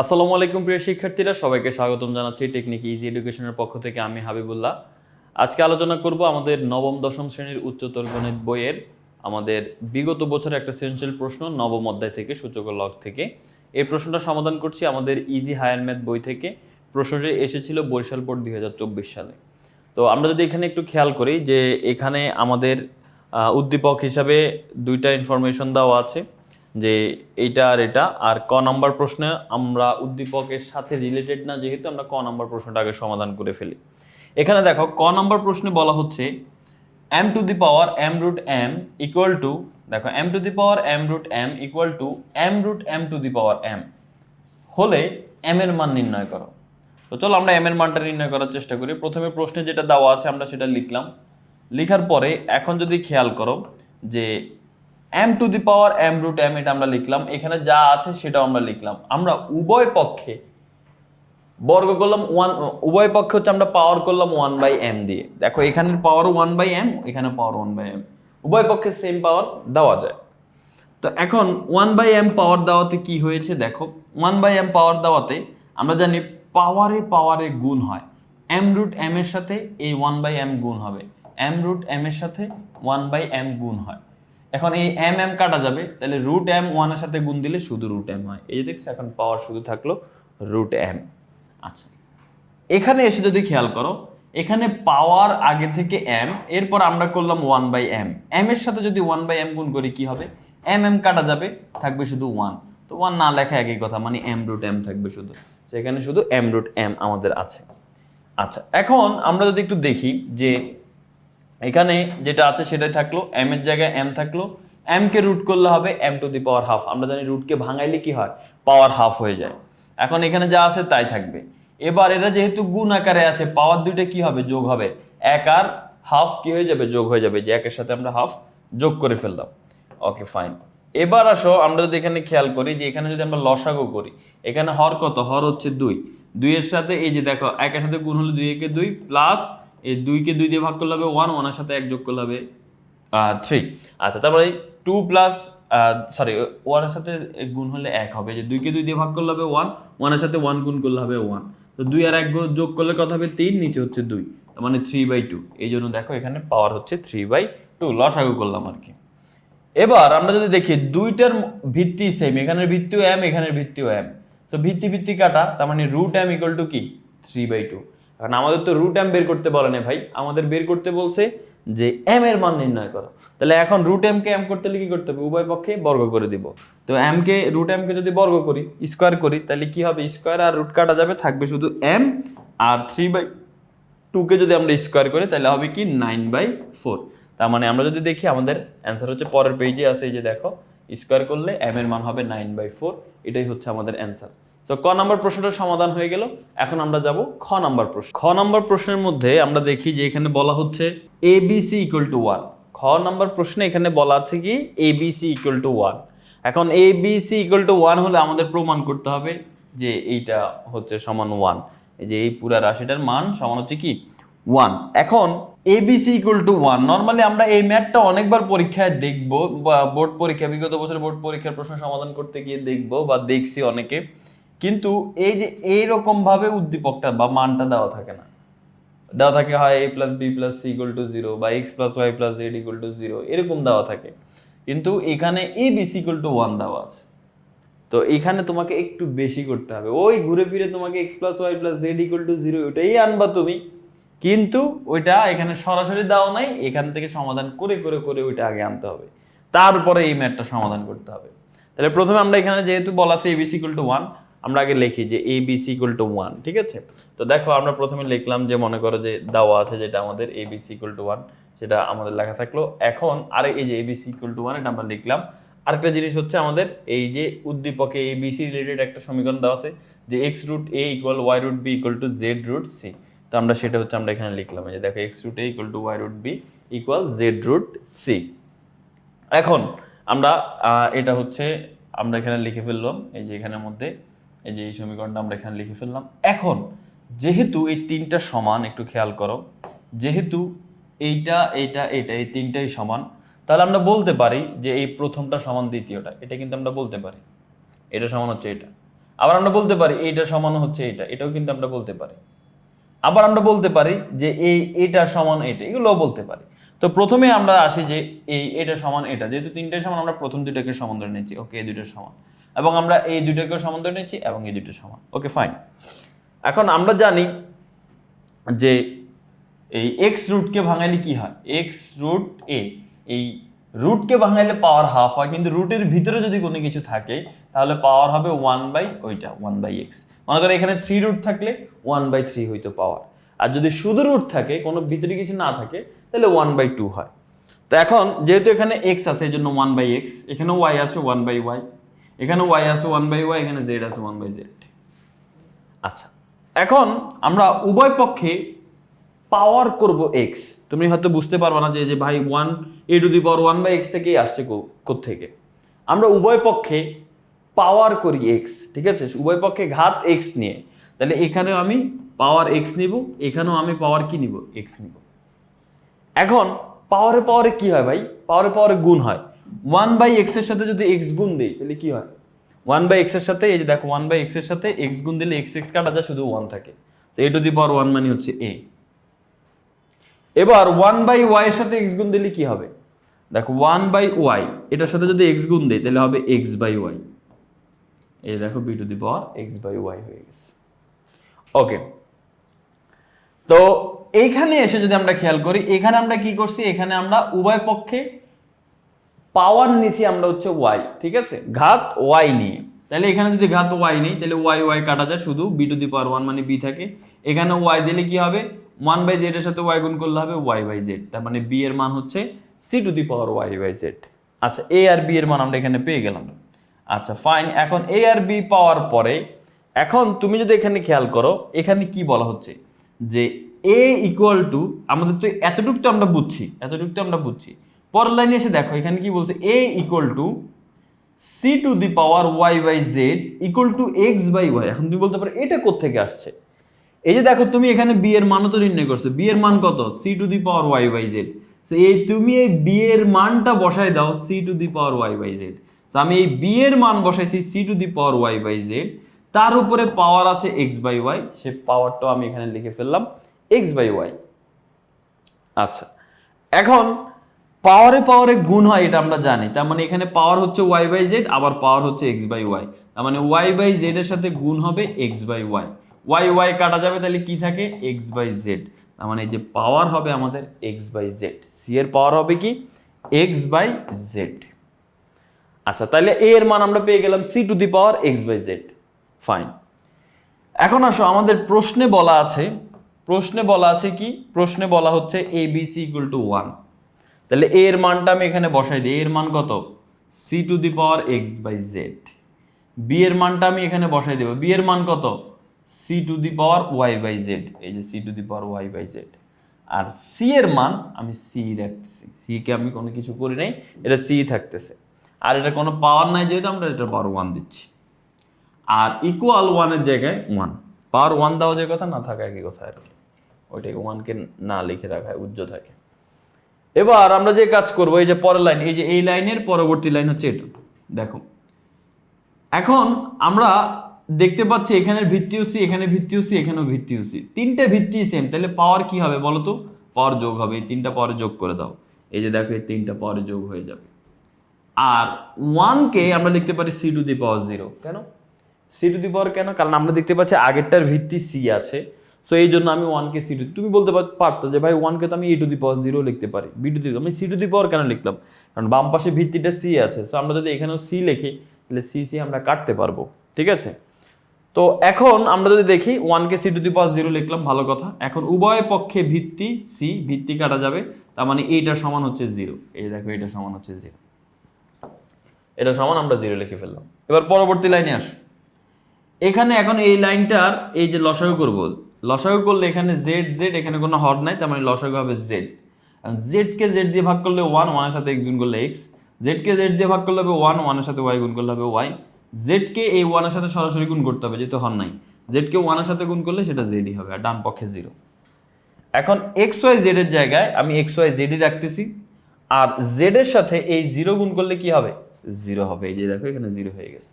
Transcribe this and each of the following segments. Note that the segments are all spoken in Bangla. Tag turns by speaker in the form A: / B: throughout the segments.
A: আসসালামু আলাইকুম প্রিয় শিক্ষার্থীরা, সবাইকে স্বাগতম জানাচ্ছি টেকনিক ইজি এডুকেশনের পক্ষ থেকে আমি হাবিবুল্লাহ। আজকে আলোচনা করব আমাদের নবম, দশম শ্রেণির উচ্চতর গণিত বইয়ের আমাদের বিগত বছরের একটা সেন্সিয়াল প্রশ্ন নবম অধ্যায় থেকে, সূচক লগ থেকে। এই প্রশ্নটা সমাধান করছি আমাদের ইজি হায়ার ম্যাথ বই থেকে। প্রশ্নটি এসেছিল বরিশাল বোর্ড দুই সালে। তো আমরা যদি এখানে একটু খেয়াল করি যে এখানে আমাদের উদ্দীপক হিসাবে দুইটা ইনফরমেশন দেওয়া আছে। যে এইটা আর এটা, আর ক নাম্বার প্রশ্নে আমরা উদ্দীপকের সাথে রিলেটেড না, যেহেতু আমরা ক নাম্বার প্রশ্নটা আগে সমাধান করে ফেলি। এখানে দেখো, ক নাম্বার প্রশ্নে বলা হচ্ছে M to the power M root M equal to দেখো M to the power M root M equal to M root M to the power M হলে এম এর মান নির্ণয় করো। তো চলো আমরা এম এর মানটা নির্ণয় করার চেষ্টা করি। প্রথমে প্রশ্নে যেটা দেওয়া আছে আমরা সেটা লিখলাম। লিখার পরে এখন যদি খেয়াল করো যে M to the power M root M এটা আমরা লিখলাম। এখানে যা আছে সেটাও আমরা লিখলাম। আমরা উভয় পক্ষে বর্গ করলাম ওয়ান উভয় পক্ষে হচ্ছে আমরা পাওয়ার করলাম ওয়ান বাই এম দিয়ে। দেখো এখানের পাওয়ার ওয়ান বাই এম এখানে পাওয়ার ওয়ান বাই এম উভয় পক্ষে সেম পাওয়ার দেওয়া যায়। তো এখন ওয়ান বাই এম পাওয়ার দেওয়াতে কি হয়েছে দেখো? ওয়ান বাই এম পাওয়ার দেওয়াতে আমরা জানি পাওয়ারে পাওয়ারে গুণ হয়। এম রুট এম এর সাথে এই ওয়ান বাই এম গুণ হবে। এম রুট এম এর সাথে ওয়ান বাই এম গুণ হয়। এখন এই এম এম কাটা যাবে, তাহলে রুট এম ওয়ানের সাথে গুণ দিলে শুধু রুট এম হয়। এই যে দেখছ, এখন পাওয়ার শুধু থাকল রুট এম আচ্ছা এখানে এসে যদি খেয়াল করো, এখানে পাওয়ার আগে থেকে এম এরপর আমরা করলাম ওয়ান বাই এম এম এর সাথে যদি ওয়ান বাই এম গুণ করি, কি হবে? এম এম কাটা যাবে, থাকবে শুধু ওয়ান তো ওয়ান না লেখা একই কথা মানে এম রুট এম থাকবে শুধু। সেখানে শুধু এম রুট এম আমাদের আছে। আচ্ছা এখন আমরা যদি একটু দেখি যে এখানে যেটা আছে সেটাই থাকল এম এর জায়গায় এম থাকল। এম কে রুট করলে হবে M to the power half আমরা জানি রুটকে ভাঙাইলে কি হয়? পাওয়ার হাফ হয়ে যায়। এখন এখানে যা আছে তাই থাকবে। এবার এটা যেহেতু গুণ আকারে আছে পাওয়ার দুইটা কি হবে? যোগ হবে। এক আর হাফ কি হয়ে যাবে? যোগ হয়ে যাবে। যে একের সাথে আমরা হাফ যোগ করে ফেললাম। ওকে ফাইন এবার আসো, আমরা যদি এখানে খেয়াল করি যে এখানে যদি আমরা লসাগু করি, এখানে হর কত? হর হচ্ছে দুই। দুইয়ের সাথে এই যে দেখো, একের সাথে গুণ হলে দুই একে দুই প্লাস এই দুইকে দুই দিয়ে ভাগ করলে হবে ওয়ান ওয়ানের সাথে এক যোগ করলে হবে থ্রি আচ্ছা তারপরে টু প্লাস সরি ওয়ানের সাথে গুণ হলে এক হবে। যে দুইকে দুই দিয়ে ভাগ করলে হবে ওয়ান ওয়ানের সাথে ওয়ান গুণ করলে হবে ওয়ান তো দুই আর এক যোগ করলে কত হবে? তিন, নিচে হচ্ছে দুই। মানে থ্রি বাই টু এই জন্য দেখো এখানে পাওয়ার হচ্ছে থ্রি বাই টু লসাগু করলাম আর কি। এবার আমরা যদি দেখি, দুইটার ভিত্তি সেম এখানের ভিত্তিও এম এখানের ভিত্তিও এম তো ভিত্তি ভিত্তি কাটা, তার মানে রুট এম ইকুয়াল টু কি? থ্রি বাই টু কারণ আমাদের তো রুট এম বের করতে বলে না ভাই। আমাদের বের করতে বলছে যে এম এর মান নির্ণয় করো। তাহলে এখন রুট এম কে এম করতে হলে কি করতে হবে? উভয় পক্ষে বর্গ করে দিব। তো এম কে রুট এম কে যদি বর্গ করি স্কোয়ার করি, তাহলে কি হবে? স্কোয়ার আর রুট কাটা যাবে, থাকবে শুধু এম আর থ্রি বাই টুকে যদি আমরা স্কোয়ার করি, তাহলে হবে কি? নাইন বাই ফোর তার মানে আমরা যদি দেখি, আমাদের অ্যান্সার হচ্ছে পরের পেজে আছে, এই যে দেখো স্কোয়ার করলে এম এর মান হবে নাইন বাই ফোর এটাই হচ্ছে আমাদের অ্যান্সার তো ক নাম্বার প্রশ্নটার সমাধান হয়ে গেল। এখন আমরা যাব খ নাম্বার প্রশ্ন। খ নাম্বার প্রশ্নের মধ্যে আমরা দেখি যে এখানে বলা হচ্ছে A B C equal to one খ নাম্বার প্রশ্নে এখানে বলা আছে কি? A B C equal to one এখন A B C equal to one হলে আমাদের প্রমাণ করতে হবে যে এইটা হচ্ছে সমান ওয়ান যে এই পুরা রাশিটার মান সমান হচ্ছে কি? ওয়ান এখন ABC equal to one normally আমরা এই ম্যাথটা অনেকবার পরীক্ষায় দেখব বা বোর্ড পরীক্ষা, বিগত বছর বোর্ড পরীক্ষার প্রশ্ন সমাধান করতে গিয়ে দেখব বা দেখছি অনেকে। কিন্তু এই যে এইরকম ভাবে উদ্দীপকটা বা মানটা দেওয়া থাকে না। দেওয়া থাকে, হয় A plus B plus C equal to zero বা X plus Y plus Z equal to zero এরকম দেওয়া থাকে। কিন্তু এখানে A BC equal to one দেওয়া আছে। তো এখানে তোমাকে একটু বেশি করতে হবে। ওই ঘুরে ফিরে তোমাকে X plus Y plus Z equal to zero ওটাই আনবা তুমি। কিন্তু ওইটা এখানে সরাসরি দাও নাই, এখান থেকে সমাধান করে করে করে ওইটা আগে আনতে হবে। তারপরে এই ম্যাথটা সমাধান করতে হবে। তাহলে প্রথমে আমরা এখানে যেহেতু বলা আছে এবিসি ইকুয়াল টু ওয়ান আমরা আগে লিখি যে A BC equal to one ঠিক আছে? তো দেখো, আমরা প্রথমে লিখলাম যে, মনে করো যে, দেওয়া আছে যেটা আমাদের A BC equal to one সেটা আমাদের লেখা থাকল। এখন, আরে, এই যে A BC equal to one এটা আমরা লিখলাম। আরেকটা জিনিস হচ্ছে আমাদের, এই যে, উদ্দীপকে এ বিসি রিলেটেড একটা সমীকরণ দেওয়া আছে, যে X root A equal Y root B equal to Z root C তো আমরা সেটা হচ্ছে, আমরা এখানে লিখলাম যে দেখো X root A equal to Y root B equal Z root C এখন, আমরা এটা হচ্ছে, আমরা এখানে লিখে ফেললাম, এই যে এখানের মধ্যে এই যে এই সমীকরণটা আমরা এখানে লিখে ফেললাম। এখন, যেহেতু এই তিনটা সমান, একটু খেয়াল করো, যেহেতু এইটা এইটা এইটা, এই তিনটাই সমান, তাহলে আমরা বলতে পারি যে এই প্রথমটা সমান, দ্বিতীয়টা। এটা কিন্তু আমরা বলতে পারি। এটা সমান হচ্ছে এটা আবার আমরা বলতে পারি এইটা সমান হচ্ছে এটা এটাও কিন্তু আমরা বলতে পারি। আবার আমরা বলতে পারি যে এই এটা সমান এটা এগুলোও বলতে পারি। তো প্রথমে আমরা আসি যে এই এটা সমান এটা যেহেতু তিনটে সমান, আমরা প্রথম দুইটাকে সমান ধরে নিচ্ছি ওকে, এই দুইটা সমান। এবং আমরা এই দুইটাকে সমান ধরে নিচ্ছি এবং এই দুইটা সমান। ওকে ফাইন এখন আমরা জানি যে এই এক্স রুটকে ভাঙাইলে কি হয়? এক্স রুট এ এই রুটকে ভাঙাইলে পাওয়ার হাফ হয়, কিন্তু রুটের ভিতরে যদি কোনো কিছু থাকে, তাহলে পাওয়ার হবে ওয়ান বাই ওইটা ওয়ান বাই এক্স মনে করো এখানে থ্রি রুট থাকলে ওয়ান বাই থ্রি হইতো পাওয়ার আর যদি শুধু রুট থাকে, কোনো ভিতরে কিছু না থাকে, তাহলে ওয়ান বাই টু হয়। তো এখন যেহেতু এখানে এক্স আছে এই জন্য ওয়ান বাই এক্স এখানে ওয়াই আছে ওয়ান বাই ওয়াই এখানে ওয়াই আছে ওয়ান বাই ওয়াই এখানে জেড আছে ওয়ান বাই জেড আচ্ছা। এখন আমরা উভয় পক্ষে পাওয়ার করব এক্স তুমি হয়তো বুঝতে পারবে না যে যে ভাই one A to the power one by X থেকেই আসছে থেকে আমরা উভয় পক্ষে পাওয়ার করি এক্স ঠিক আছে? উভয় পক্ষে ঘাত এক্স নিয়ে। তাহলে এখানেও আমি পাওয়ার এক্স নিব এখানেও আমি পাওয়ার কি নিব? এক্স নিব। এখন পাওয়ারে পাওয়ারে কি হয় ভাই? পাওয়ারে পাওয়ারে গুণ হয়। ওয়ান বাই এক্সের সাথে যদি এক্স গুণ দিই, তাহলে কি হয়? ওয়ান বাই এক্সের সাথে, এই যে দেখো, ওয়ান বাই এক্সের সাথে এক্স গুণ দিলে এক্স এক্স কাটা যায় শুধু ওয়ান থাকে। তো এ টু দি পাওয়ার ওয়ান মানে হচ্ছে এ। এবার ওয়ান বাই ওয়াই এর সাথে এক্স গুণ দিলে কি হবে? দেখো, ওয়ান বাই ওয়াই, এটার সাথে যদি এক্স গুণ দেই, তাহলে হবে এক্স বাই ওয়াই। এই দেখো, B to the power X by Y হয়ে গেছে। ওকে। তো এইখানে এসে যদি আমরা খেয়াল করি, এখানে আমরা কি করছি? এখানে আমরা উভয় পক্ষে পাওয়ার নিছি আমরা হচ্ছে ওয়াই ঠিক আছে? ঘাত ওয়াই নিয়ে। তাহলে এখানে যদি ঘাত ওয়াই নেই, তাহলে ওয়াই ওয়াই কাটা যায় শুধু B to the power one মানে বি থাকে। এখানে ওয়াই দিলে কি হবে? ওয়ান বাই জেড এর সাথে ওয়াই গুণ করলে হবে ওয়াই বাই জেড তার মানে বি এর মান হচ্ছে C to the power Y by Z আচ্ছা এ আর বি এর মান আমরা এখানে পেয়ে গেলাম। আচ্ছা ফাইন এখন এ আর বি পাওয়ার পরে, এখন তুমি যদি এখানে খেয়াল করো, এখানে কি বলা হচ্ছে? যে এ ইকুয়াল টু আমাদের তো এতটুকু তো আমরা বুঝছি, এতটুকু তো আমরা বুঝছি। পরের লাইনে এসে দেখো, এখানে কি বলছে? A equal to C to the power Y by Z equal to X by Y এখন তুমি বলতে পারো, এটা কোথেকে আসছে? এই যে দেখো, তুমি এখানে বি এর মানও তো নির্ণয় করছ। বি এর মান কত? C to the power Y by Z so এই তুমি এই বি এর মানটা বসাই দাও C to the power Y by Z তো আমি এই বি এর মান বসাইছি C to the power Y by Z তার উপরে পাওয়ার আছে এক্স বাই ওয়াই সে পাওয়ারটাও আমি এখানে লিখে ফেললাম এক্স বাই ওয়াই আচ্ছা এখন পাওয়ারে পাওয়ারে গুণ হয় এটা আমরা জানি। তার মানে এখানে পাওয়ার হচ্ছে ওয়াই বাই জেড আবার পাওয়ার হচ্ছে এক্স বাই ওয়াই তার মানে ওয়াই বাই জেড এর সাথে গুণ হবে X by Y Y Y কাটা যাবে, তাহলে কি থাকে? এক্স বাই জেড তার মানে এই যে পাওয়ার হবে আমাদের এক্স বাই জেড সি এর পাওয়ার হবে কি? এক্স বাই জেড আচ্ছা তাহলে এ এর মান আমরা পেয়ে গেলাম C to the power X by Z fine এখন আসো, আমাদের প্রশ্নে বলা আছে, প্রশ্নে বলা আছে কি? প্রশ্নে বলা হচ্ছে A B C equal to one তাহলে এর মানটা আমি এখানে বসাই দিই। এর মান কত? C to the power X by Z B এর মানটা আমি এখানে বসাই দেবো। বি এর মান কত? C to the power Y by Z এই যে C to the power Y by Z R C এর মান আমি সি রাখতেছি। সি কে আমি কোনো কিছু করি নাই, এটা সি থাকতেছে। আর এটা কোনো পাওয়ার নাই যেহেতু আমরা এটা পাওয়ার ওয়ান দিচ্ছি। আর ইকুয়াল ওয়ানের জায়গায় ওয়ান পাওয়ার ওয়ান দেওয়া যে কথা না থাকা একই কথা আর কি। ওইটাকে ওয়ানকে না লিখে রাখা উজ্জ্ব থাকে। এবার আমরা যে কাজ করব, এই যে পরের লাইন, এই যে এই লাইনের পরবর্তী লাইন হচ্ছে এটা। দেখো, এখন আমরা দেখতে পাচ্ছি এখানে ভিত্তিও সি, এখানে ভিত্তিও সি, এখানেও ভিত্তিও সি। তিনটে ভিত্তি সেম তাহলে পাওয়ার কি হবে বলো তো? পাওয়ার যোগ হবে, এই তিনটা পাওয়ারে যোগ করে দাও। এই যে দেখো, এই তিনটা পাওয়ারে যোগ হয়ে যাবে। আর ওয়ানকে আমরা লিখতে পারি C to the power zero কেন? সি টু দি পাওয়ার কেন? কারণ আমরা দেখতে পাচ্ছি আগেরটার ভিত্তি সি আছে। সো এই জন্য আমি ওয়ানকে সি টু তুমি বলতে পার- পারতো যে ভাই ওয়ানকে তো আমি এ টু দি পাওয়ার জিরো লিখতে পারি বি টু দি আমি সি টু দি পাওয়ার কেন লিখলাম? কারণ বাম পাশে ভিত্তিটা সি আছে সো আমরা যদি এখানেও সি লিখি, তাহলে সি সি আমরা কাটতে পারব, ঠিক আছে? তো এখন আমরা যদি দেখি ওয়ানকে C to the power zero লিখলাম, ভালো কথা। এখন উভয় পক্ষে ভিত্তি সি ভিত্তি কাটা যাবে, তার মানে এইটা সমান হচ্ছে জিরো এই দেখো এটা সমান হচ্ছে জিরো এটা সমান আমরা জিরো লিখে ফেললাম। এবার পরবর্তী লাইনে আসো। এখানে এখন এই লাইনটার, এই যে লসাগু করব লসাগু করলে এখানে জেড জেড এখানে কোনো হর নাই, তার মানে লসাগু হবে জেড জেড কে জেড দিয়ে ভাগ করলে ওয়ান ওয়ানের সাথে এক্স গুণ করলে এক্স জেড কে জেড দিয়ে ভাগ করলে হবে ওয়ান ওয়ানের সাথে ওয়াই গুণ করলে হবে ওয়াই জেড কে এই ওয়ানের সাথে সরাসরি গুণ করতে হবে, যেহেতু হর নাই। জেড কে ওয়ানের সাথে গুণ করলে সেটা জেডই হবে, আর ডান পক্ষে জিরো এখন এক্স ওয়াই জেড এর জায়গায় আমি এক্স ওয়াই জেডই রাখতেছি, আর জেড এর সাথে এই জিরো গুণ করলে কি হবে? জিরো হবে, এই যে দেখো এখানে জিরো হয়ে গেছে।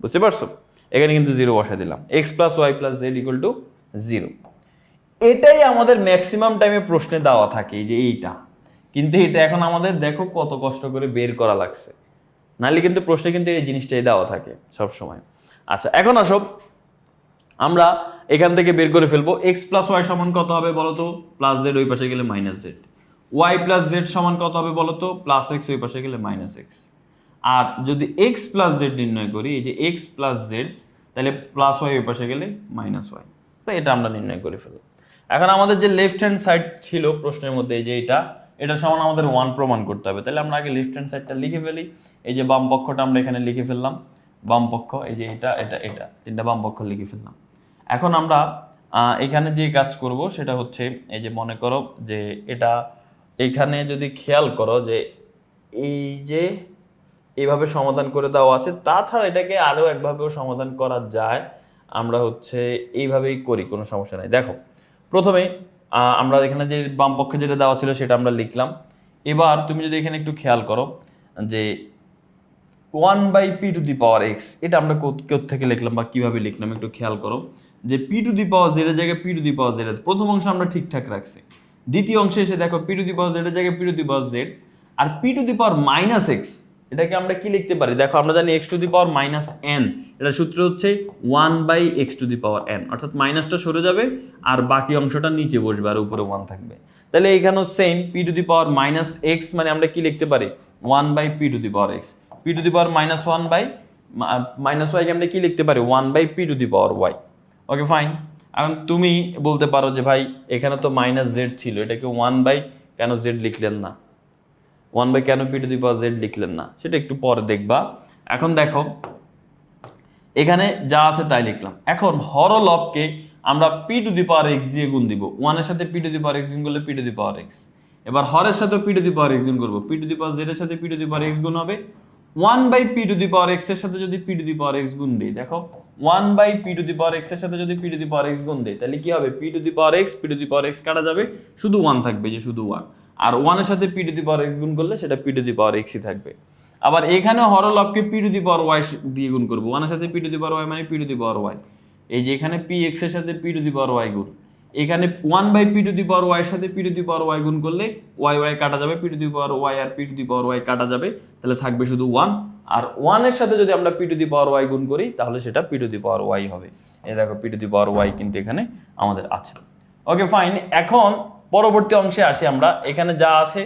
A: বুঝতে পারছ? এখানে কিন্তু জিরো বসাই দিলাম। X plus Y plus Z equal to zero এটাই আমাদের ম্যাক্সিমাম টাইমে প্রশ্নে দেওয়া থাকে যে এইটা। কিন্তু এটা এখন আমাদের দেখো কত কষ্ট করে বের করা লাগছে। নাহলে কিন্তু প্রশ্নে কিন্তু এই জিনিসটাই দেওয়া থাকে সব সময় আচ্ছা এখন আসো। আমরা এখান থেকে বের করে ফেলব। এক্স প্লাস ওয়াই সমান কত হবে বলো তো? প্লাস জেড ওই পাশে গেলে minus Z Y plus Z সমান কত হবে বলো তো? প্লাস এক্স ওই পাশে গেলে মাইনাস এক্স আর যদি এক্স প্লাস জেড নির্ণয় করি, এই যে এক্স প্লাস জেড তাহলে প্লাস ওয়াই ওই পাশে গেলে মাইনাস ওয়াই তো এটা আমরা নির্ণয় করে ফেলব এখন আমাদের যে লেফট হ্যান্ড সাইড ছিল প্রশ্নের মধ্যে যে এটা এটা সমান আমাদের ওয়ান প্রমাণ করতে হবে। তাহলে আমরা আগে লেফট হ্যান্ড সাইডটা লিখে ফেলি। এই যে বাম পক্ষটা আমরা এখানে লিখে ফেললাম। বাম পক্ষ, এই যে এটা এটা এটা, তিনটা বাম পক্ষ লিখে ফেললাম। এখন আমরা এখানে যে কাজ করব, সেটা হচ্ছে, এই যে মনে করো যে এটা, এখানে যদি খেয়াল করো যে এই যে এইভাবে সমাধান করে দেওয়া আছে। তাছাড়া এটাকে আরও একভাবেও সমাধান করা যায়। আমরা হচ্ছে এইভাবেই করি, কোনো সমস্যা নাই। দেখো, প্রথমে আমরা এখানে যে বাম পক্ষে যেটা দেওয়া ছিল সেটা আমরা লিখলাম। এবার তুমি যদি এখানে একটু খেয়াল করো যে one by P to the power X, এটা আমরা কোথ থেকে লিখলাম বা কীভাবে লিখলাম একটু খেয়াল করো। যে পি টু দি পাওয়ার জেডের জায়গায় P to the power Z প্রথম অংশ আমরা ঠিকঠাক রাখছি। দ্বিতীয় অংশে এসে দেখো পি টু দি পাওয়ার জেডের জায়গায় P to the power Z. R P to the power minus X এটাকে আমরা কি লিখতে পারি? দেখো, আমরা জানি X to the power minus N এটা সূত্র হচ্ছে one by X to the power N অর্থাৎ মাইনাসটা সরে যাবে আর বাকি অংশটা নিচে বসবে আর উপরে ওয়ান থাকবে। তাহলে এখানেও same P to the power minus X মানে আমরা কি লিখতে পারি? One by P to the power X P to the power minus one by minus ওয়াইকে আমরা কি লিখতে পারি? One by P to the power Y okay fine এখন তুমি বলতে পারো যে ভাই, এখানে তো মাইনাস জেড ছিল। এটাকে ওয়ান বাই কেন জেড লিখলেন না? ওয়ান বাই কেন P to the power Z লিখলেন না সেটা একটু পরে দেখবা এখন দেখো এখানে যা আছে তাই লিখলাম এখন হরলবকে আমরা P to the power X দিয়ে গুণ দিব ওয়ানের সাথে P to the power X গুণ করলে P to the power X এবার হরের সাথে P to the power X গুণ করব P to the power Z এর সাথে P to the power X গুণ হবে one by P to the power এক্সের সাথে যদি P to the power X গুণ দিই দেখো one by P to the power এক্সের সাথে যদি P to the power X গুণ দিই তাহলে কি হবে P to the power X P to the power X কাটা যাবে শুধু ওয়ান থাকবে যে শুধু ওয়ান আর ওয়ানের সাথে P to the power X গুণ করলে সেটা পি টু দি পাওয়ার এক্সই থাকবে আবার এখানে হরলবকে p to the power y দিয়ে গুণ করব ওয়ানের সাথে p to the power y মানে p to the power y এই যে এখানে পি এক্সের সাথে p to the power y গুণ এখানে one by p to the power y এর সাথে p to the power y গুণ করলে ওয়াই ওয়াই কাটা যাবে p to the power y R p to the power y কাটা যাবে তাহলে থাকবে শুধু ওয়ান আর ওয়ানের সাথে যদি আমরা p to the power y গুণ করি তাহলে সেটা p to the power y হবে এই দেখো p to the power y কিন্তু এখানে আমাদের আছে ওকে ফাইন এখন পরবর্তী অংশে আসি আমরা। এখানে যা আছে,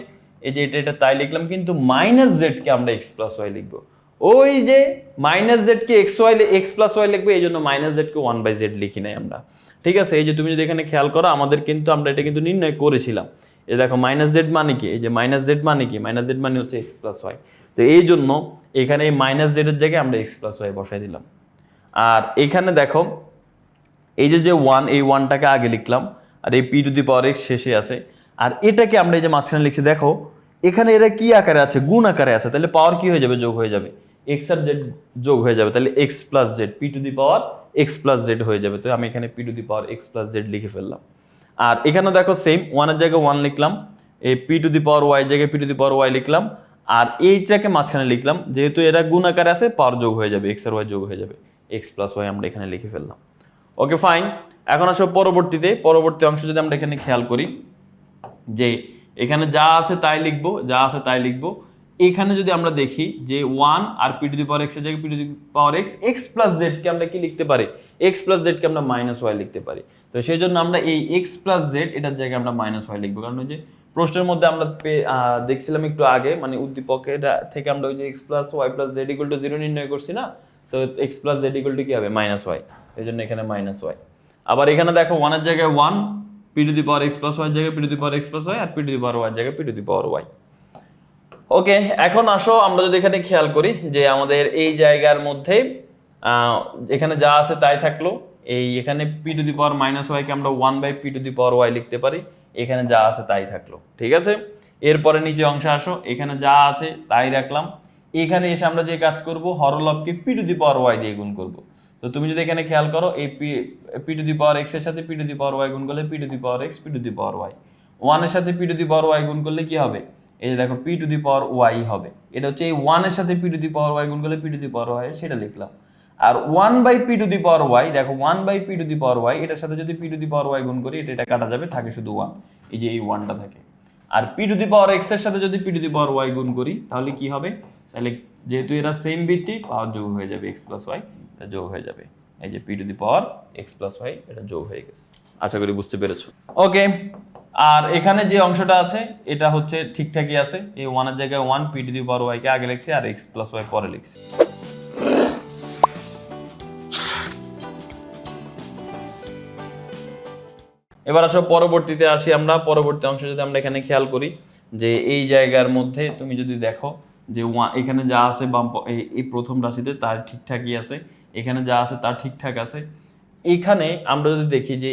A: এই যে এটা এটা তাই লিখলাম, কিন্তু মাইনাস জেডকে আমরা এক্স প্লাস ওয়াই লিখব। ওই যে minus জেডকে x y x plus y লিখব, এই জন্য মাইনাস জেডকে ওয়ান বাই জেড লিখি নাই আমরা। ঠিক আছে? এই যে তুমি যদি এখানে খেয়াল করো, আমাদের কিন্তু আমরা এটা কিন্তু নির্ণয় করেছিলাম। এই দেখো মাইনাস জেড মানে কি? এই যে মাইনাস জেড মানে কি? মাইনাস জেড মানে হচ্ছে এক্স প্লাস ওয়াই তো এই জন্য এখানে এই মাইনাস জেডের জায়গায় আমরা এক্স প্লাস ওয়াই বসাই দিলাম। আর এখানে দেখো, এই যে যে ওয়ান এই ওয়ানটাকে আগে লিখলাম। আর এই p to the power x শেষে আছে। আর এটাকে আমরা এই যে মাঝখানে লিখছি, দেখো, এখানে এরা কি আকারে আছে? গুণ আকারে আছে। তাহলে পাওয়ার কি হয়ে যাবে? যোগ হয়ে যাবে। এক্স আর জেড যোগ হয়ে যাবে। তাহলে x plus z p to the power x plus z হয়ে যাবে। তো আমি এখানে p to the power x plus z লিখে ফেললাম। আর এখানে দেখো সেম ওয়ানের জায়গায় ওয়ান লিখলাম। এই p to the power y জায়গায় p to the power y লিখলাম। আর এইটাকে মাঝখানে লিখলাম। যেহেতু এরা গুণ আকারে আছে পাওয়ার যোগ হয়ে যাবে। এক্স আর ওয়াই যোগ হয়ে যাবে। এক্স প্লাস ওয়াই আমরা এখানে লিখে ফেললাম। ওকে ফাইন এখন আসো পরবর্তীতে, পরবর্তী অংশ যদি আমরা এখানে খেয়াল করি, যে এখানে যা আছে তাই লিখব, যা আছে তাই লিখব। এখানে যদি আমরা দেখি যে ওয়ান আর পি টু দি পাওয়ার এক্সের জায়গায় p to the power x x plus জেডকে আমরা কি লিখতে পারি? এক্স প্লাস জেডকে আমরা মাইনাস ওয়াই লিখতে পারি। তো সেই জন্য আমরা এই এক্স প্লাস জেড এটার জায়গায় আমরা মাইনাস ওয়াই লিখব। কারণ ওই যে প্রশ্নের মধ্যে আমরা দেখছিলাম একটু আগে মানে উদ্দীপকের থেকে আমরা ওই যে x plus y plus z equal to zero নির্ণয় করছি না? তো x plus z equal to কি হবে? মাইনাস ওয়াই এই জন্য এখানে মাইনাস ওয়াই আবার এখানে দেখো ওয়ানের জায়গায় one p to the power x plus y জায়গায় p to the power x plus y R p to the power y জায়গায় p to the power y okay এখন আসো, আমরা যদি এখানে খেয়াল করি যে আমাদের এই জায়গার মধ্যে এখানে যা আছে তাই থাকল। এই এখানে p to the power minus ওয়াইকে আমরা one by p to the power y লিখতে পারি। এখানে যা আছে তাই থাকল, ঠিক আছে? এরপরে নিচে অংশে আসো, এখানে যা আছে তাই রাখলাম। এখানে এসে আমরা যে কাজ করব হরলবকে p to the power y দিয়ে গুণ করব। তো তুমি যদি এখানে খেয়াল করো এই পি টু দি পাওয়ার এক্সের সাথে p to the power y গুণ করলে p to the power x p to the power y ওয়ানের সাথে p to the power y গুণ করলে কি হবে এই যে দেখো p to the power y হবে এটা হচ্ছে এই ওয়ানের সাথে p to the power y গুণ করলে p to the power y সেটা লিখলাম আর one by p to the power y দেখো one by p to the power y এটার সাথে যদি p to the power y গুণ করি এটা এটা কাটা যাবে থাকে শুধু ওয়ান এই যে এই ওয়ানটা থাকে আর পি টু দি পাওয়ার এক্সের সাথে যদি p to the power y গুণ করি তাহলে কি হবে তাহলে যেহেতু এরা সেম ভিত্তি পাওয়ার যোগ হয়ে যাবে এক্স প্লাস ওয়াই এটা যোগ হয়ে যাবে। এই যে p to the power x plus y এটা যোগ হয়ে গেছে। আশা করি বুঝতে পেরেছ। ওকে আর এখানে যে অংশটা আছে, এটা হচ্ছে ঠিকঠাকই আছে। এই ওয়ানের জায়গায় one p to the power y কে আগে লিখছি আর এক্স প্লাস ওয়াই পরে লিখছি। এবার আসো, পরবর্তীতে আসি আমরা। পরবর্তী অংশ যদি আমরা এখানে খেয়াল করি, যে এই জায়গার মধ্যে তুমি যদি দেখো, যে এখানে যা আছে বাম এই প্রথম রাশিতে তার ঠিকঠাকই আছে। এখানে যা আছে তা ঠিকঠাক আছে। এখানে আমরা যদি দেখি যে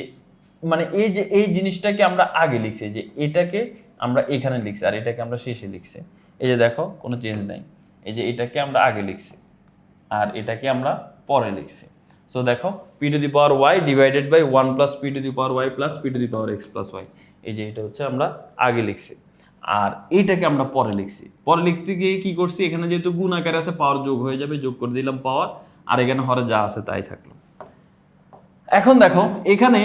A: মানে এই যে, এই জিনিসটাকে আমরা আগে লিখছি, যে এটাকে আমরা এখানে লিখছি আর এটাকে আমরা শেষে লিখছি। এই যে দেখো, কোনো চেঞ্জ নাই। এই যে এটাকে আমরা আগে লিখছি আর এটাকে আমরা পরে লিখছি। সো দেখো p to the power y divided by one plus p to the power y plus p to the power x plus y এই যে এটা হচ্ছে আমরা আগে লিখছি। আর এইটাকে আমরা পরে লিখছি। পরে লিখতে গিয়ে কি করছি? এখানে যেহেতু গুণ আকারে আছে পাওয়ার যোগ হয়ে যাবে, যোগ করে দিলাম পাওয়ার আর এখানে হরে যা আছে তাই থাকল। এখন দেখো, এখানে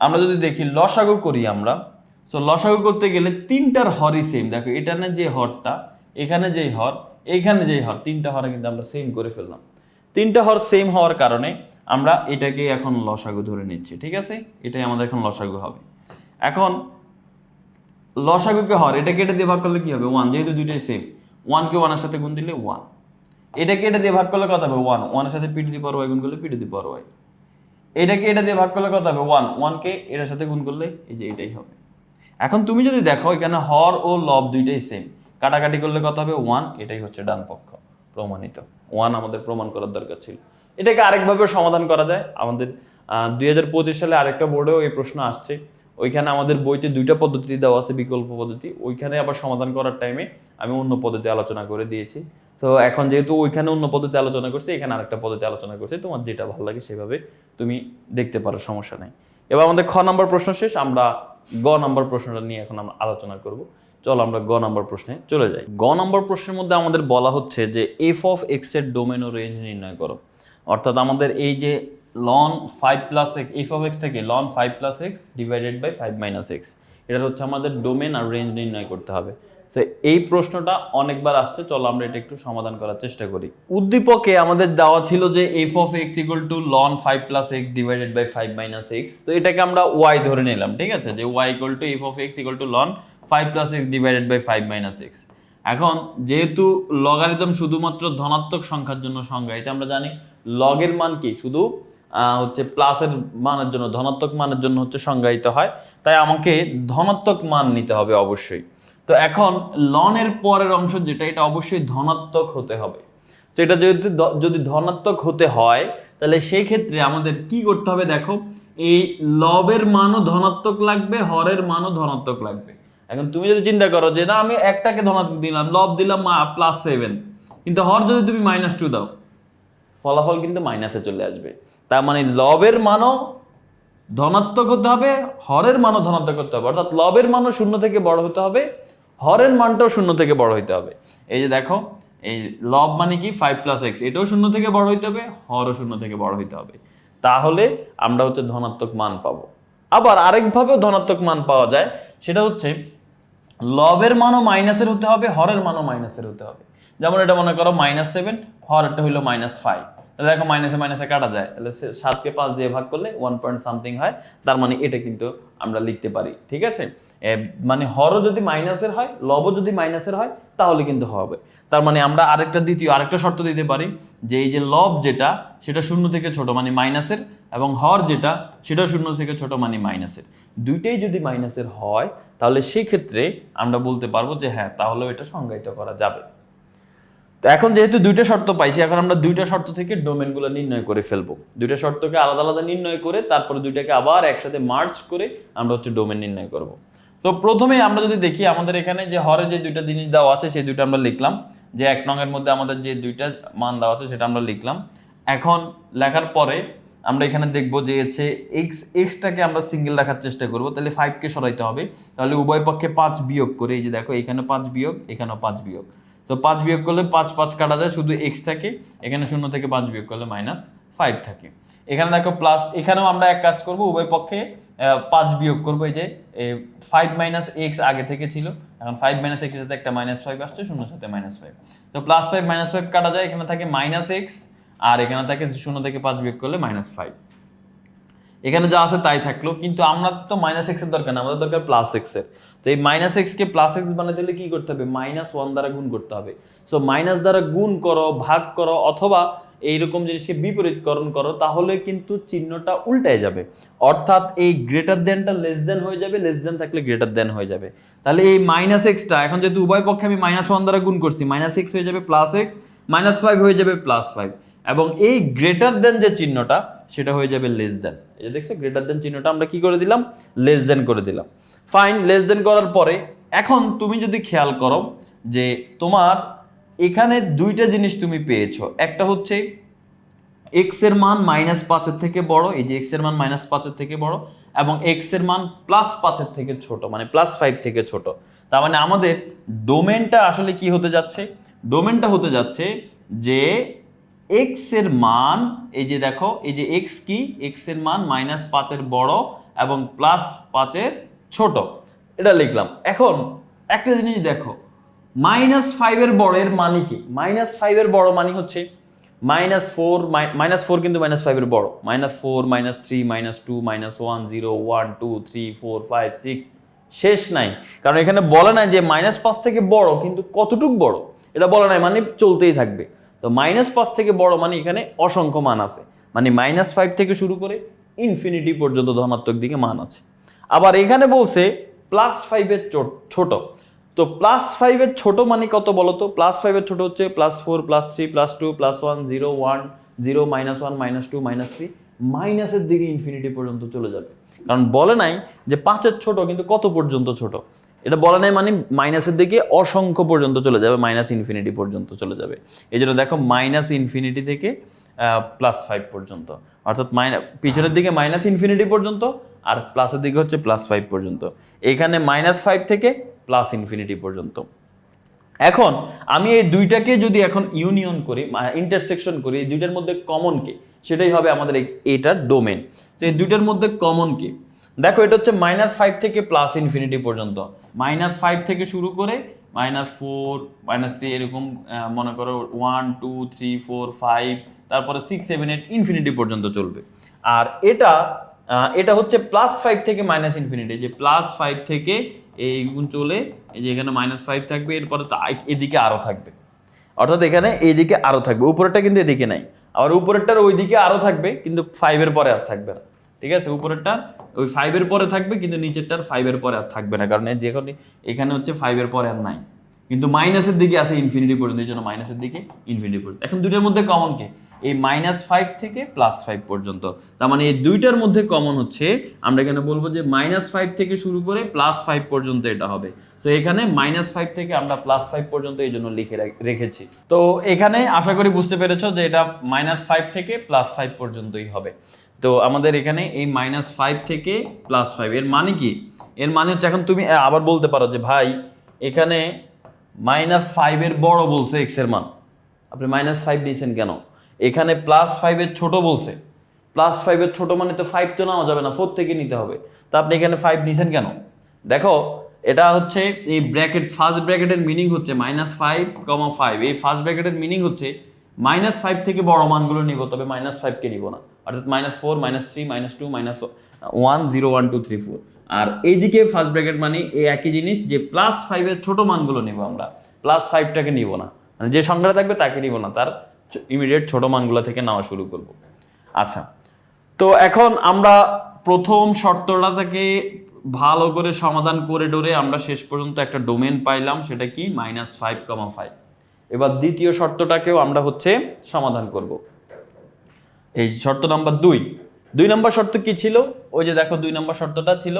A: আমরা যদি দেখি লসাগু করি আমরা সো লসাগু করতে গেলে তিনটার হরই সেম দেখো এখানে যে হরটা, এখানে যেই হর, এখানে যেই হর, তিনটা হরে কিন্তু আমরা সেম করে ফেললাম। তিনটা হর সেম হওয়ার কারণে আমরা এটাকে এখন লসাগু ধরে নিচ্ছি, ঠিক আছে? এটাই আমাদের এখন লসাগু হবে। এখন লসাগুকে হর এটাকে এটা দিয়ে ভাগ করলে কি হবে? ওয়ান যেহেতু দুইটাই সেম ওয়ানকে ওয়ানের সাথে গুণ দিলে ওয়ান এটাকে এটা দিয়ে ভাগ করলে কত হবে? ওয়ান ওয়ানের সাথে p to the power y গুণ করলে p to the power y এটাকে এটা দিয়ে ভাগ করলে কত হবে? ওয়ান ওয়ানকে এটার সাথে গুণ করলে এই যে এটাই হবে। এখন তুমি যদি দেখো, এখানে হর ও লব দুইটাই সেম কাটাকাটি করলে কত হবে? ওয়ান এটাই হচ্ছে ডান পক্ষ, প্রমাণিত। ওয়ান আমাদের প্রমাণ করার দরকার ছিল। এটাকে আরেকভাবে সমাধান করা যায়। আমাদের দুই হাজার পঁচিশ সালে আরেকটা বোর্ডেও এই প্রশ্ন আসছে। ওইখানে আমাদের বইতে দুইটা পদ্ধতি দেওয়া আছে, বিকল্প পদ্ধতি। ওইখানে আবার সমাধান করার টাইমে আমি অন্য পদ্ধতি আলোচনা করে দিয়েছি। তো এখন যেহেতু ওইখানে অন্য পদ্ধতি আলোচনা করছি, এখানে আরেকটা পদ্ধতি আলোচনা করছি, তোমার যেটা ভালো লাগে সেভাবে তুমি দেখতে পারো, সমস্যা নেই। এবার আমাদের খ নম্বর প্রশ্ন শেষ, আমরা গ নম্বর প্রশ্নটা নিয়ে এখন আমরা আলোচনা করব। চলো আমরা গ নম্বর প্রশ্নে চলে যাই। গ নম্বর প্রশ্নের মধ্যে আমাদের বলা হচ্ছে যে এফ অফ এক্সের ডোমেন ও রেঞ্জ নির্ণয় করো। অর্থাৎ আমাদের এই যে ln five plus x f of এক্সটাকে ln five plus x divided by five minus x এটা হচ্ছে আমাদের ডোমেন আর রেঞ্জ নির্ণয় করতে হবে। তো এই প্রশ্নটা অনেকবার আসছে, চলো আমরা এটা একটু সমাধান করার চেষ্টা করি। উদ্দীপকে আমাদের দেওয়া ছিল যে f of x equal to ln five plus x divided by five minus x তো এটাকে আমরা ওয়াই ধরে নিলাম, ঠিক আছে? যে y equal to f of x equal to ln five plus x divided by five minus x এখন যেহেতু লগারিদম শুধুমাত্র ধনাত্মক সংখ্যার জন্য সংজ্ঞায়িত, আমরা জানি লগের মান কি? শুধু হচ্ছে প্লাসের মানের জন্য, ধনাত্মক মানের জন্য হচ্ছে সংজ্ঞায়িত হয়, তাই আমাকে ধনাত্মক মান নিতে হবে অবশ্যই। তো এখন লনের পরের অংশ যেটা, এটা অবশ্যই ধনাত্মক হতে হবে। তো এটা যদি যদি ধনাত্মক হতে হয়, তাহলে সেই ক্ষেত্রে আমাদের কি করতে হবে দেখো, এই লবের মানও ধনাত্মক লাগবে, হরের মানও ধনাত্মক লাগবে। এখন তুমি যদি চিন্তা করো যে না, আমি একটাকে ধনাত্মক দিলাম, লব দিলাম প্লাস সেভেন কিন্তু হর যদি তুমি মাইনাস টু দাও, ফলাফল কিন্তু মাইনাসে চলে আসবে। তার মানে লবের মানও ধনাত্মক হতে হবে, হরের মানও ধনাত্মক হতে হবে। অর্থাৎ লবের মানও শূন্য থেকে বড় হতে হবে হরের মানটাও শূন্য থেকে বড় হতে হবে। এই যে দেখো, এই লব মানে কি? ফাইভ প্লাস এক্স এটাও শূন্য থেকে বড় হইতে হবে, হরও শূন্য থেকে বড় হইতে হবে। তাহলে আমরা হচ্ছে ধনাত্মক মান পাবো। আবার আরেকভাবেও ধনাত্মক মান পাওয়া যায়, সেটা হচ্ছে লবের মানও মাইনাসের হতে হবে, হরের মানও মাইনাসের হতে হবে। যেমন এটা মনে করো মাইনাস সেভেন হরেরটা হইল মাইনাস ফাইভ তাহলে দেখো মাইনাসে মাইনাসে কাটা যায়। তাহলে সাতকে পাঁচ দিয়ে ভাগ করলে ওয়ান পয়েন্ট সামথিং হয়। তার মানে এটা কিন্তু আমরা লিখতে পারি, ঠিক আছে? মানে হরও যদি মাইনাসের হয় লবও যদি মাইনাসের হয়, তাহলে কিন্তু হবে। তার মানে আমরা আরেকটা দ্বিতীয়, আরেকটা শর্ত দিতে পারি যে এই যে লব যেটা, সেটা শূন্য থেকে ছোট মানে মাইনাসের এবং হর যেটা, সেটা শূন্য থেকে ছোট মানে মাইনাসের। দুইটাই যদি মাইনাসের হয়, তাহলে সেই ক্ষেত্রে আমরা বলতে পারব যে হ্যাঁ তাহলেও এটা সংজ্ঞায়িত করা যাবে। তো এখন যেহেতু দুইটা শর্ত পাইছি, এখন আমরা দুইটা শর্ত থেকে ডোমেনগুলো নির্ণয় করে ফেলব। দুইটা শর্তকে আলাদা আলাদা নির্ণয় করে, তারপরে দুইটাকে আবার একসাথে মার্চ করে আমরা হচ্ছে ডোমেন নির্ণয় করব। তো প্রথমে আমরা যদি দেখি, আমাদের এখানে যে হরে যে দুইটা জিনিস দেওয়া আছে, সেই দুইটা আমরা লিখলাম। যে এক নঙের মধ্যে আমাদের যে দুইটা মান দেওয়া আছে, সেটা আমরা লিখলাম। এখন লেখার পরে আমরা এখানে দেখব যে হচ্ছে এক্স এক্সটাকে আমরা সিঙ্গেল রাখার চেষ্টা করব। তাহলে ফাইভকে সরাইতে হবে। তাহলে উভয় পক্ষে পাঁচ বিয়োগ করে, এই যে দেখো, এখানে পাঁচ বিয়োগ, এখানেও পাঁচ বিয়োগ। তো পাঁচ বিয়োগ করলে পাঁচ পাঁচ কাটা যায়, শুধু এক্স থাকে। এখানে শূন্য থেকে পাঁচ বিয়োগ করলে মাইনাস ফাইভ থাকে। এখানে দেখো প্লাস এখানেও আমরা এক কাজ করব, উভয় পক্ষে পাঁচ বিয়োগ করব, এই যে ফাইভ মাইনাস এক্স আগে থেকে ছিল, এখন ফাইভ মাইনাস এক্স সাথে একটা মাইনাস ফাইভ আসছে, শূন্যর সাথে মাইনাস ফাইভ তো প্লাস ফাইভ মাইনাস ফাইভ কাটা যায়, এখানে থাকে মাইনাস এক্স আর এখানে থাকে শূন্য থেকে পাঁচ বিয়োগ করলে মাইনাস ফাইভ এখানে যা আছে তাই থাকল, কিন্তু আমরা তো মাইনাস এক্সের দরকার না, আমাদের দরকার প্লাস এক্সের। তো এই মাইনাস এক্স কে প্লাস এক্স বানাতে হলে কি করতে হবে? মাইনাস ওয়ান দ্বারা গুণ করতে হবে। সো মাইনাস দ্বারা গুণ করো, ভাগ করো, অথবা এইরকম জিনিসকে বিপরীতকরণ করো, তাহলে কিন্তু চিহ্নটা উল্টায় যাবে। অর্থাৎ এই গ্রেটার দেনটা লেস দেন হয়ে যাবে লেস দেন থাকলে গ্রেটার দেন হয়ে যাবে। তাহলে এই মাইনাস এক্সটা এখন যেহেতু উভয় পক্ষে আমি মাইনাস ওয়ান দ্বারা গুণ করছি মাইনাস এক্স হয়ে যাবে প্লাস এক্স মাইনাস ফাইভ হয়ে যাবে প্লাস ফাইভ এবং এই গ্রেটার দেন যে চিহ্নটা, সেটা হয়ে যাবে লেস দেন এই যে দেখছ গ্রেটার দেন চিহ্নটা আমরা কি করে দিলাম? লেস দেন করে দিলাম। ফাইন লেস দেন করার পরে, এখন তুমি যদি খেয়াল করো যে তোমার এখানে দুইটা জিনিস তুমি পেয়েছ। একটা হচ্ছে এক্সের মান মাইনাস পাঁচের থেকে বড়, এই যে এক্সের মান মাইনাস পাঁচের থেকে বড়, এবং এক্সের মান প্লাস পাঁচের থেকে ছোট মানে প্লাস ফাইভ থেকে ছোট। তার মানে আমাদের ডোমেনটা আসলে কি হতে যাচ্ছে? ডোমেনটা হতে যাচ্ছে যে এক্সের মান, এই যে দেখো, এই যে এক্স কি? এক্সের মান মাইনাস পাঁচের বড় এবং প্লাস পাঁচের ছোট। এটা লিখলাম। এখন একটা জিনিস দেখো মাইনাস ফাইভের বড় এর মানে কি? মাইনাস ফাইভের বড় মানে হচ্ছে মাইনাস ফোর মাইনাস ফোর কিন্তু মাইনাস ফাইভের বড়। Minus four, minus three, minus two, minus one, zero, one, two, three, four, five, six, শেষ নাই। কারণ এখানে বলে নাই যে মাইনাস পাঁচ থেকে বড় কিন্তু কতটুক বড়? এটা বলে নাই মানে চলতেই থাকবে। তো মাইনাস পাঁচ থেকে বড় মানে এখানে অসংখ্য মান আছে। মানে মাইনাস ফাইভ থেকে শুরু করে ইনফিনিটি পর্যন্ত ধনাত্মক দিকে মান আছে। আবার এখানে বলছে প্লাস ফাইভের ছোট। তো প্লাস ফাইভের ছোট মানে কত বলো তো প্লাস ফাইভের ছোট হচ্ছে plus four plus three plus two plus one zero one zero minus one minus two minus three মাইনাসের দিকে ইনফিনিটি পর্যন্ত চলে যাবে। কারণ বলে নাই যে পাঁচের ছোট, কিন্তু কত পর্যন্ত ছোট? এটা বলে নাই মানে মাইনাসের দিকে অসংখ্য পর্যন্ত চলে যাবে মাইনাস ইনফিনিটি পর্যন্ত চলে যাবে। এই জন্য দেখো মাইনাস ইনফিনিটি থেকে প্লাস ফাইভ পর্যন্ত। অর্থাৎ মাইনাস পিছনের দিকে মাইনাস ইনফিনিটি পর্যন্ত, আর প্লাসের দিকে হচ্ছে প্লাস ফাইভ পর্যন্ত। এখানে মাইনাস ফাইভ থেকে প্লাস ইনফিনিটি পর্যন্ত। এখন আমি এই দুইটাকে যদি এখন ইউনিয়ন করি ইন্টারসেকশন করি, এই দুইটার মধ্যে কমন কে? সেটাই হবে আমাদের এটার ডোমেন তো এই দুইটার মধ্যে কমন কি? দেখো, এটা হচ্ছে মাইনাস ফাইভ থেকে প্লাস ইনফিনিটি পর্যন্ত। মাইনাস ফাইভ থেকে শুরু করে মাইনাস ফোর মাইনাস থ্রি এরকম মনে করো one two three four five তারপরে সিক্স সেভেন এইট ইনফিনিটি পর্যন্ত চলবে। আর এটা এটা হচ্ছে প্লাস ফাইভ থেকে মাইনাস ইনফিনিটি যে প্লাস ফাইভ থেকে এই গুণ চলে, এই যে এখানে মাইনাস ফাইভ থাকবে, এরপরে এদিকে আরও থাকবে। অর্থাৎ এখানে এইদিকে আরও থাকবে। উপরেরটা কিন্তু এদিকে নাই। আবার উপরেরটার ওইদিকে আরও থাকবে, কিন্তু ফাইভের পরে আর থাকবে না। ঠিক আছে? উপরেরটা ওই ফাইভের পরে থাকবে, কিন্তু নিচেরটার ফাইভের পরে আর থাকবে না। কারণ যেখানে এখানে হচ্ছে ফাইভের পরে আর নাই। কিন্তু মাইনাসের দিকে আছে ইনফিনিটি পর্যন্ত, এই জন্য মাইনাসের দিকে ইনফিনিটি পর্যন্ত। এখন দুইটার মধ্যে কমন কে? এই মাইনাস ফাইভ থেকে প্লাস ফাইভ পর্যন্ত। তার মানে এই দুইটার মধ্যে কমন হচ্ছে, আমরা এখানে বলব যে মাইনাস ফাইভ থেকে শুরু করে প্লাস ফাইভ পর্যন্ত এটা হবে। তো এখানে মাইনাস ফাইভ থেকে আমরা প্লাস ফাইভ পর্যন্ত এই জন্য লিখে রাখ- রেখেছি। তো এখানে আশা করি বুঝতে পেরেছ যে এটা মাইনাস ফাইভ থেকে প্লাস ফাইভ পর্যন্তই হবে। তো আমাদের এখানে এই মাইনাস ফাইভ থেকে প্লাস ফাইভ এর মানে কি? এর মানে হচ্ছে এখন তুমি আবার বলতে পারো যে ভাই, এখানে মাইনাস ফাইভের বড় বলছে এক্সের মান। আপনি মাইনাস ফাইভ দিয়েছেন কেন? এখানে প্লাস ফাইভের ছোট বলছে। প্লাস ফাইভের ছোট মানে তো ফাইভ তো নেওয়া যাবে না ফোর থেকে নিতে হবে। তা আপনি এখানে ফাইভ নিয়েছেন কেন? দেখো, এটা হচ্ছে এই ব্র্যাকেট ফার্স্ট ব্র্যাকেটের মিনিং হচ্ছে মাইনাস ফাইভ কমা ফাইভ এই ফার্স্ট ব্র্যাকেটের মিনিং হচ্ছে মাইনাস ফাইভ থেকে বড় মানগুলো নিব, তবে মাইনাস ফাইভকে নিব না। অর্থাৎ minus four minus three minus two minus one zero one two three four আর এইদিকে ফার্স্ট ব্র্যাকেট মানে এই একই জিনিস যে প্লাস ফাইভের ছোট মানগুলো নিব আমরা। প্লাস ফাইভটাকে নিব না। মানে যে সংখ্যাটা থাকবে তাকে নিব না। তার ইমিডিয়েট ছোট মানগুলো থেকে নেওয়া শুরু করব। আচ্ছা তো এখন আমরা প্রথম শর্তটা থেকে ভালো করে সমাধান করে ডোরে আমরা শেষ পর্যন্ত একটা ডোমেন পাইলাম, সেটা কি? মাইনাস ফাইভ কমা ফাইভ এবার দ্বিতীয় শর্তটাকেও আমরা হচ্ছে সমাধান করব। এই শর্ত নাম্বার দুই। দুই নম্বর শর্ত কি ছিল? ওই যে দেখো দুই নম্বর শর্তটা ছিল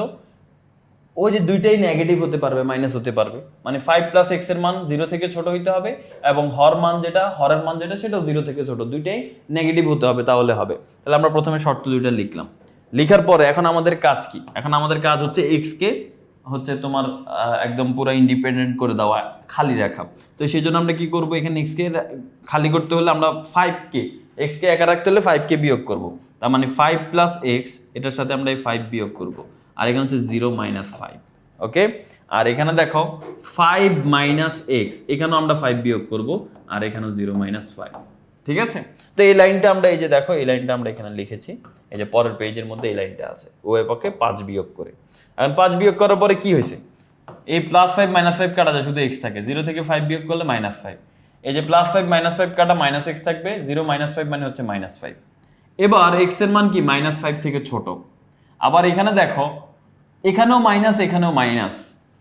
A: ওই যে দুইটাই নেগেটিভ হতে পারবে মাইনাস হতে পারবে। মানে ফাইভ প্লাস এক্সের মান জিরো থেকে ছোট হইতে হবে এবং হর মান যেটা, হরের মান যেটা, সেটাও জিরো থেকে ছোট। দুইটাই নেগেটিভ হতে হবে, তাহলে হবে। তাহলে আমরা প্রথমে শর্ত দুইটা লিখলাম। লিখার পরে এখন আমাদের কাজ কি? এখন আমাদের কাজ হচ্ছে এক্স কে হচ্ছে তোমার একদম পুরো ইন্ডিপেন্ডেন্ট করে দেওয়া, খালি রাখা। তো সেই জন্য আমরা কি করব? এখানে এক্সকে খালি করতে হলে আমরা ফাইভকে এক্সকে একা রাখতে হলে ফাইভকে বিয়োগ করব। তার মানে ফাইভ প্লাস এক্স এটার সাথে আমরা এই ফাইভ বিয়োগ করব। আর এখানে হচ্ছে জিরো মাইনাস ফাইভ ওকে আর এখানে দেখো ফাইভ মাইনাস এক্স এখানেও আমরা ফাইভ বিয়োগ করব, আর এখানেও জিরো মাইনাস ফাইভ ঠিক আছে? তো এই লাইনটা আমরা এই যে দেখো, এই লাইনটা আমরা এখানে লিখেছি, এই যে পরের পেজের মধ্যে এই লাইনটা আছে, ও এ পক্ষে পাঁচ বিয়োগ করে। এখন পাঁচ বিয়োগ করার পরে কি হয়েছে? এই প্লাস ফাইভ মাইনাস ফাইভ কাটা যায়, শুধু এক্স থাকে জিরো থেকে ফাইভ বিয়োগ করলে মাইনাস ফাইভ এই যে প্লাস ফাইভ মাইনাস ফাইভ কাটা মাইনাস এক্স থাকবে জিরো মাইনাস ফাইভ মানে হচ্ছে মাইনাস ফাইভ এবার এক্সের মান কি? মাইনাস ফাইভ থেকে ছোট। আবার এখানে দেখো এখানেও মাইনাস এখানেও মাইনাস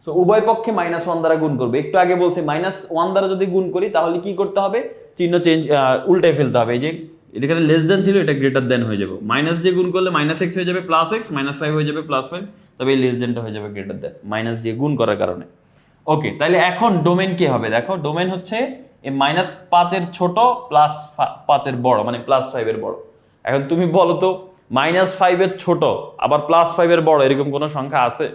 A: তো উভয় পক্ষে মাইনাস ওয়ান দ্বারা গুণ করবে। একটু আগে বলছে মাইনাস ওয়ান দ্বারা যদি গুণ করি, তাহলে কি করতে হবে? চিহ্ন চেঞ্জ উল্টায় ফেলতে হবে। এই যে, এখানে লেস দেন ছিল, এটা গ্রেটার দেন হয়ে যাবে। মাইনাস দিয়ে গুণ করলে মাইনাস এক্স হয়ে যাবে প্লাস এক্স মাইনাস ফাইভ হয়ে যাবে প্লাস ফাইভ তবে এই লেস দেনটা হয়ে যাবে গ্রেটার দেন মাইনাস দিয়ে গুণ করার কারণে। ওকে তাহলে এখন ডোমেন কি হবে? দেখো ডোমেন হচ্ছে এই মাইনাস পাঁচের ছোট প্লাস পাঁচের বড় মানে প্লাস ফাইভের বড়। এখন তুমি বলো তো মাইনাস ফাইভের ছোট, আবার প্লাস ফাইভের বড়, এরকম কোনো সংখ্যা আছে?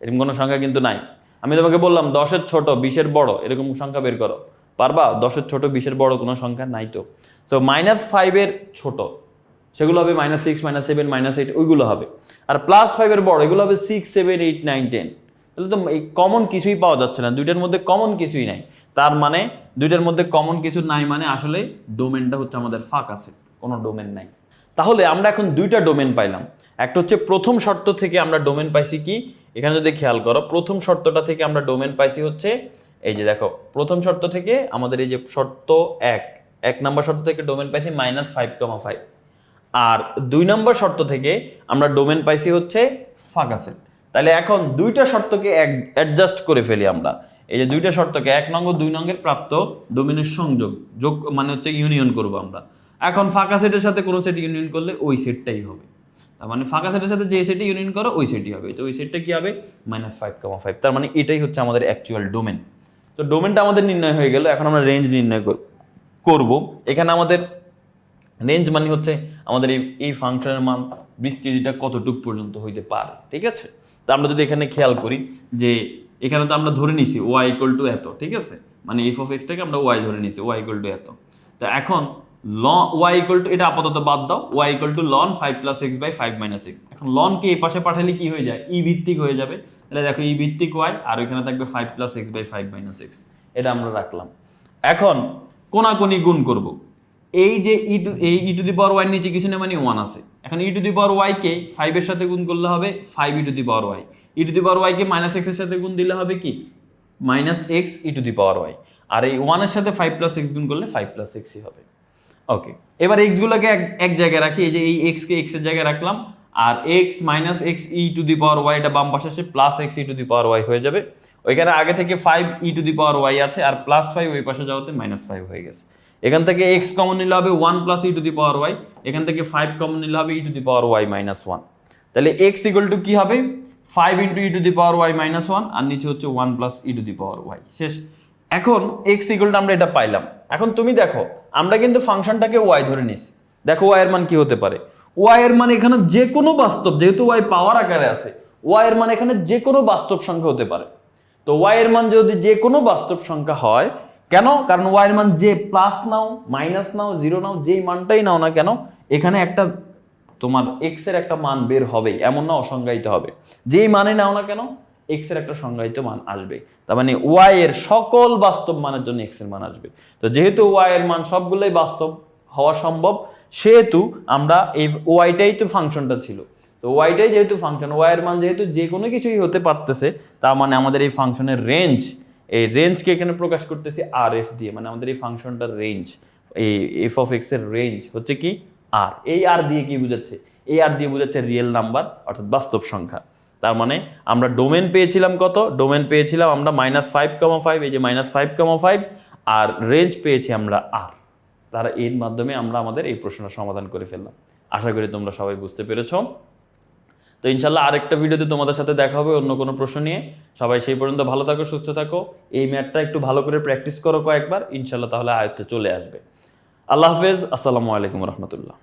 A: এরকম কোনো সংখ্যা কিন্তু নাই। আমি তোমাকে বললাম, দশের ছোট, বিশের বড়, এরকম সংখ্যা বের করো। পারবা? দশের ছোট, বিশের বড়, কোনো সংখ্যা নাই তো। তো মাইনাস ফাইভের ছোট, সেগুলো হবে minus six, minus seven, minus eight, ওইগুলো হবে। আর প্লাস ফাইভের বড়, এগুলো হবে six, seven, eight, nine, ten. তাহলে তো এই কমন কিছুই পাওয়া যাচ্ছে না, দুইটার মধ্যে কমন কিছুই নাই। তার মানে দুইটার মধ্যে কমন কিছু নাই মানে আসলে ডোমেনটা হচ্ছে আমাদের ফাঁক আছে, কোনো ডোমেন নাই। তাহলে আমরা এখন দুইটা ডোমেন পাইলাম। একটা হচ্ছে প্রথম শর্ত থেকে আমরা ডোমেন পাইছি কি? এখানে যদি খেয়াল করো, প্রথম শর্তটা থেকে আমরা ডোমেন পাইছি হচ্ছে, এই যে দেখো, প্রথম শর্ত থেকে আমাদের এই যে শর্ত এক এক নম্বর শর্ত থেকে ডোমেন পাইছি মাইনাস ফাইভ কমা ফাইভ আর দুই নম্বর শর্ত থেকে আমরা ডোমেন পাইছি হচ্ছে ফাঁকা সেট তাহলে এখন দুইটা শর্তকে অ্যাডজাস্ট করে ফেলি আমরা। এই যে দুইটা শর্তকে এক নং দুই নঙ্গের প্রাপ্ত ডোমেনের সংযোগ, যোগ মানে হচ্ছে ইউনিয়ন করব আমরা। এখন ফাঁকা সেটের সাথে কোনো সেট ইউনিয়ন করলে ওই সেটটাই হবে। তার মানে ফাঁকা সেটের সাথে যে সেটে ইউনিয়ন করো, ওই সেটই হবে। তো ওই সেটটা কি হবে? মাইনাস ফাইভ কমা ফাইভ তার মানে এটাই হচ্ছে আমাদের অ্যাকচুয়াল ডোমেন তো ডোমেনটা আমাদের নির্ণয় হয়ে গেল। এখন আমরা রেঞ্জ নির্ণয় কর- করব। এখানে আমাদের রেঞ্জ মানে হচ্ছে আমাদের এই এই ফাংশনের মান বিস্তৃতিটা কতটুক পর্যন্ত হইতে পারে। ঠিক আছে? তা আমরা যদি এখানে খেয়াল করি যে এখানে তো আমরা ধরে নিছি ওয়াই ইকুয়াল টু এত। ঠিক আছে? মানে এফ অফ এক্সটাকে আমরা ওয়াই ধরে নিছি ওয়াই ইকুয়াল টু এত। তো এখন ল ওয়াই ইকুয়াল টু এটা আপাতত বাদ দাও y equal to ln five plus x by five minus x এখন লনকে এই পাশে পাঠালে কি হয়ে যায়? ই ভিত্তিক হয়ে যাবে। তাহলে দেখো ই ভিত্তিক ওয়াই আর ওইখানে থাকবে five plus x by five minus x এটা আমরা রাখলাম। এখন কোনাকুনি গুণ করব। এই যে ই টু এই ই টু দি পাওয়ার ওয়াই নিচে কিছু না মানে ওয়ান আছে। এখন ই টু দি পাওয়ার ওয়াই কে ফাইভের সাথে গুণ করলে হবে five e to the power y e to the power y K minus এক্সের সাথে গুণ দিলে হবে কি? Minus x e to the power y আর এই ওয়ানের সাথে ফাইভ প্লাস এক্স গুণ করলে ফাইভ প্লাস এক্সই হবে। ওকে এবার এক্সগুলোকে এক এক জায়গায় রাখি, এই যে এই এক্সকে এক্সের জায়গায় রাখলাম, আর x minus x e to the power y এটা বাম পাশে আসে plus x e to the power y হয়ে যাবে। ওইখানে আগে থেকে five e to the power y আছে, আর প্লাস ফাইভ ওই পাশে যাওয়াতে মাইনাস ফাইভ হয়ে গেছে। এখান থেকে এক্স কমন নিলে হবে one plus e to the power y এখান থেকে ফাইভ কমন নিলে হবে e to the power y minus one তাহলে এক্স ইকুয়াল টু কি হবে? Five into e to the power y minus one আর নিচে হচ্ছে one plus e to the power y শেষ। এখন এক্স ইকুয়াল আমরা এটা পাইলাম। এখন তুমি দেখো, আমরা কিন্তু ফাংশনটাকে ওয়াই ধরে নিছি দেখো ওয়াই এর মান কি হতে পারে? ওয়াই এর মান এখানে যে কোনো বাস্তব, যেহেতু ওয়াই পাওয়ার আকারে আছে ওয়াই এর মান এখানে যে কোনো বাস্তব সংখ্যা হতে পারে। তো ওয়াই এর মান যদি যে কোনো বাস্তব সংখ্যা হয়, কেন? কারণ ওয়াই এর মান যে প্লাস নাও মাইনাস নাও জিরো নাও, যেই মানটাই নাও না কেন, এখানে একটা তোমার এক্সের একটা মান বের হবেই, এমন না, অসংজ্ঞায়িত হবে। যেই মানে নাও না কেন এক্সের একটা সংজ্ঞায়িত মান আসবে। তার মানে ওয়াই এর সকল বাস্তব মানের জন্য এক্সের মান আসবে। তো যেহেতু ওয়াই এর মান সবগুলোই বাস্তব হওয়া সম্ভব, সেহেতু আমরা এই ওয়াইটাই তো ফাংশনটা ছিল। তো ওয়াইটাই যেহেতু ফাংশন ওয়াই এর মান যেহেতু যে কোনো কিছুই হতে পারতেছে, তার মানে আমাদের এই ফাংশনের রেঞ্জ এই রেঞ্জকে এখানে প্রকাশ করতেছি আর এফ দিয়ে মানে আমাদের এই ফাংশনটার রেঞ্জ এই এফ অফ এক্সের রেঞ্জ হচ্ছে কি? আর এই আর দিয়ে কি বোঝাচ্ছে? এই আর দিয়ে বোঝাচ্ছে রিয়েল নাম্বার অর্থাৎ বাস্তব সংখ্যা। তার মানে আমরা ডোমেন পেয়েছিলাম কত? ডোমেন পেয়েছিলাম আমরা মাইনাস ফাইভ কমা ফাইভ এই যে মাইনাস ফাইভ কমা ফাইভ আর রেঞ্জ পেয়েছি আমরা আর তারা এর মাধ্যমে আমরা আমাদের এই প্রশ্নটা সমাধান করে ফেললাম। আশা করি তোমরা সবাই বুঝতে পেরেছ। তো ইনশাল্লাহ আরেকটা ভিডিওতে তোমাদের সাথে দেখা হবে অন্য কোনো প্রশ্ন নিয়ে। সবাই সেই পর্যন্ত ভালো থাকো, সুস্থ থাকো। এই ম্যাটটা একটু ভালো করে প্র্যাকটিস করো কয়েকবার। ইনশাল্লাহ তাহলে আয়ত্তে চলে আসবে। আল্লাহ হাফেজ। আসসালামু আলাইকুম রহমতুল্লাহ।